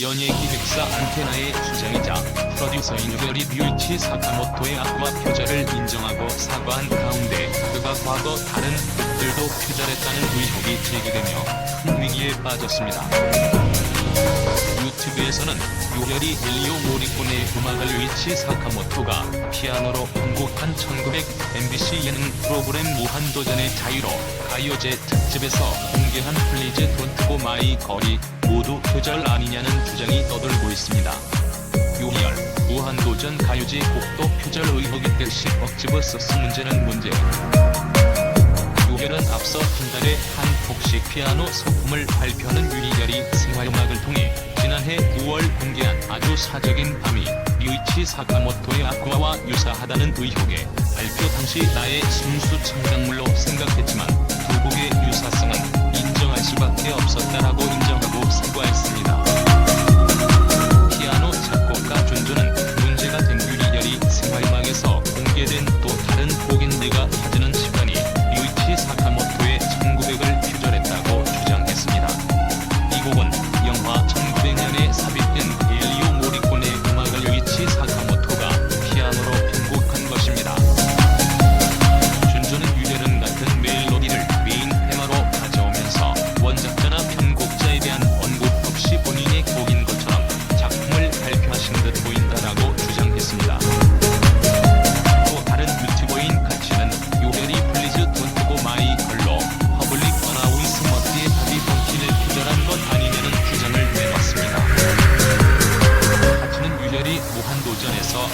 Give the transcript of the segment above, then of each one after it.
연예 기획사 안테나의 주장이자 프로듀서인 유별이 뮤이치 사카모토의 악과 표절을 인정하고 사과한 가운데 그가 과거 다른 곡들도 표절했다는 의혹이 제기되며 큰 위기에 빠졌습니다. 유튜브에서는 유혈이 헬리오 모리콘의 음악을 뮤이치 사카모토가 피아노로 편곡한 1900 MBC 예능 프로그램 무한도전의 자유로 가요제 특집에서 공개한 플리즈 돈트고 마이 거리 모두 표절 아니냐는 주장이 떠돌고 있습니다. 유희열 무한도전 가요제 곡도 표절 의혹이 될시 억지버 서스 문제는 문제 유희열은 앞서 한 달에 한 곡씩 피아노 소품을 발표하는 유희열이 생활음악을 통해 지난해 9월 공개한 아주 사적인 밤이 류이치 사카모토의 아쿠아와 유사하다는 의혹에 발표 당시 나의 순수 창작물로 생각했지만 두 곡의 유사성은 인정할 수밖에 없었다라고 인정 다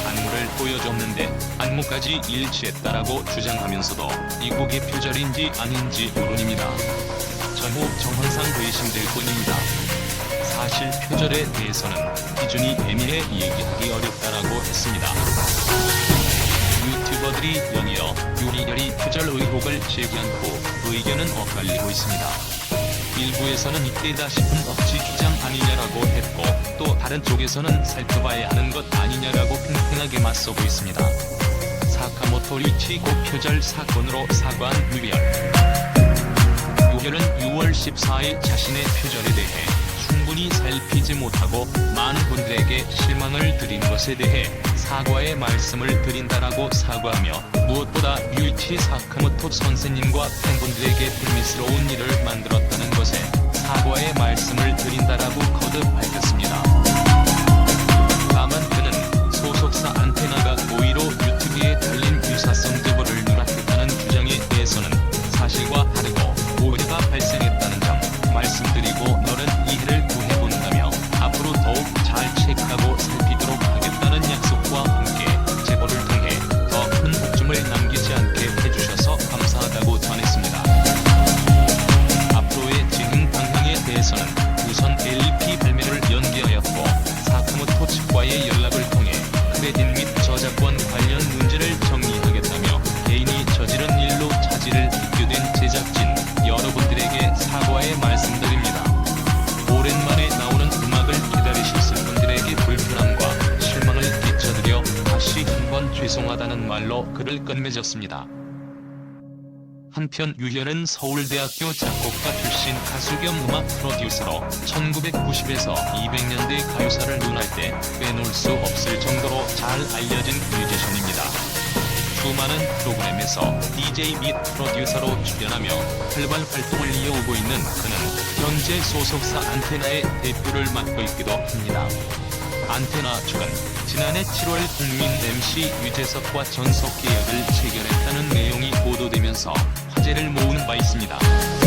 안무를 보여줬는데 안무까지 일치했다라고 주장하면서도 이 곡이 표절인지 아닌지 물론입니다. 전후 정황상 의심될 뿐입니다. 사실 표절에 대해서는 기준이 애매해 얘기하기 어렵다라고 했습니다. 유튜버들이 연이어 유리열이 표절 의혹을 제기한 후 의견은 엇갈리고 있습니다. 일부에서는 이때다 싶은 억지 주장 다른 쪽에서는 살펴봐야 하는 것 아니냐라고 팽팽하게 맞서고 있습니다. 사카모토 리치 곡 표절 사건으로 사과한 유리열. 유혈은 6월 14일 자신의 표절에 대해 충분히 살피지 못하고 많은 분들에게 실망을 드린 것에 대해 사과의 말씀을 드린다라고 사과하며 무엇보다 뮤이치 사카모토 선생님과 팬분들에게 불미스러운 일을 만들었다는 것에 사과의 말씀을 드린다라고 거듭 밝혔습니다. 글을 끝맺었습니다. 한편 유현은 서울대학교 작곡가 출신 가수 겸 음악 프로듀서로 1990에서 200년대 가요사를 논할 때 빼놓을 수 없을 정도로 잘 알려진 뮤지션입니다. 수많은 프로그램에서 DJ 및 프로듀서로 출연하며 활발 활동을 이어오고 있는 그는 현재 소속사 안테나의 대표를 맡고 있기도 합니다. 안테나 측은 지난해 7월 국민 MC 유재석과 전속 계약을 체결했다는 내용이 보도되면서 화제를 모으는 바 있습니다.